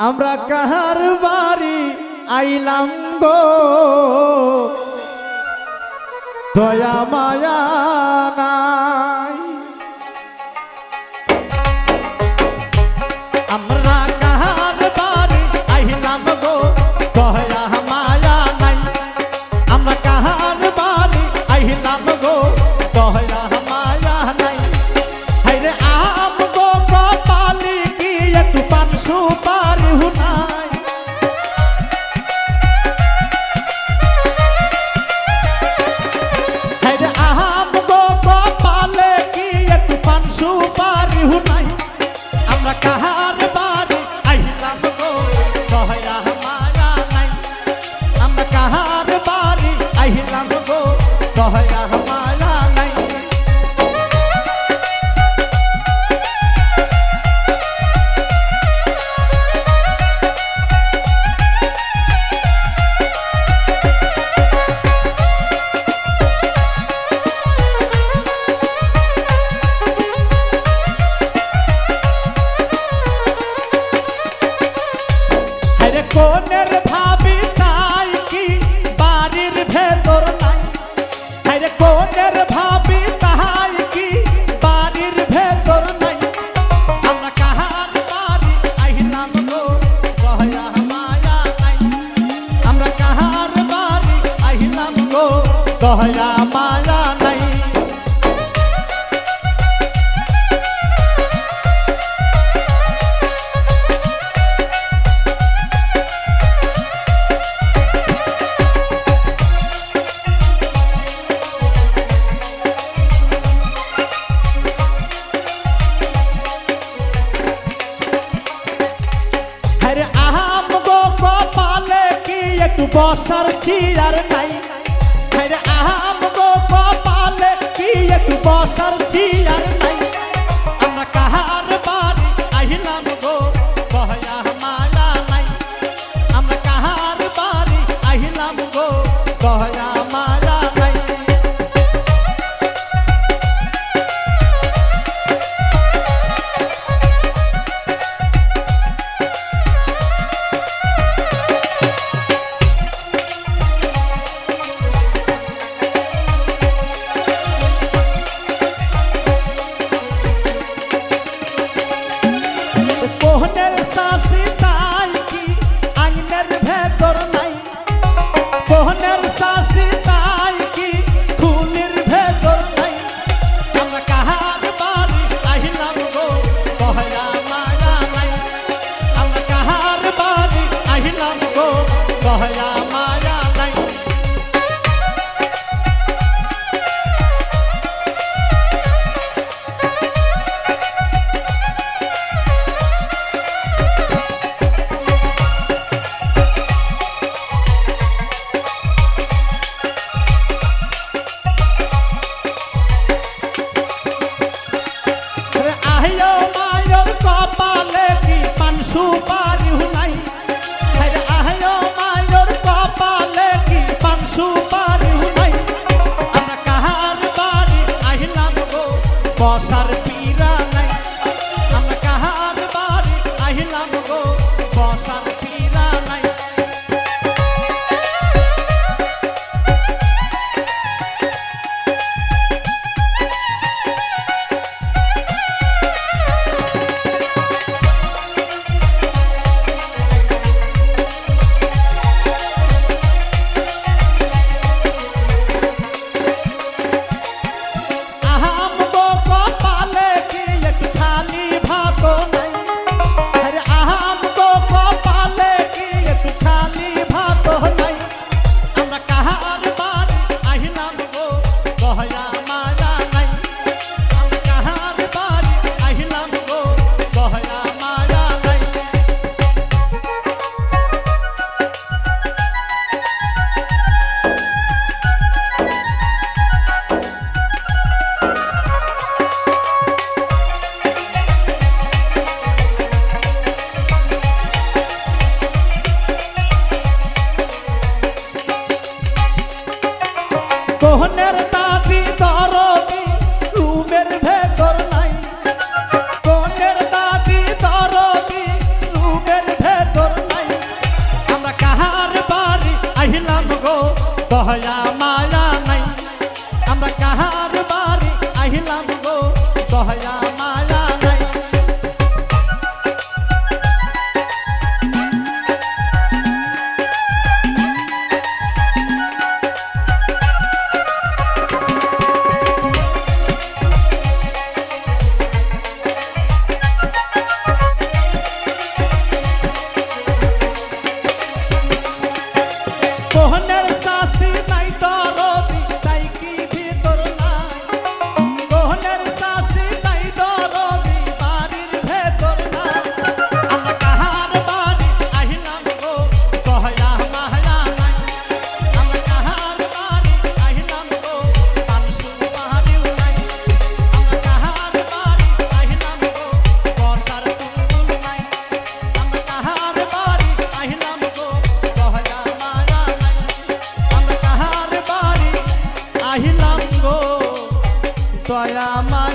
আমরা কাহার বাড়ি আইলাম গো? দয়া মায়া নাই ভেতর নাই। আরে কোনের ভাবি তাই কি বাড়ির ভেতর নাই। আমরা কাহার বাড়ি আইলাম গো, দয়া, মায়া, নাই। আমরা কাহার বাড়ি আইলাম গো, দয়া, মায়া চিয়ার নাই। ফের আহাম গো কপালে কি একটু বসার চিয়ার নাই। আমরা কাহার বাড়ি আহিলাম গো কহয়া মায়া নাই। আমরা কাহার বাড়ি আহিলাম গো দয়া Toma, দয়া মায়া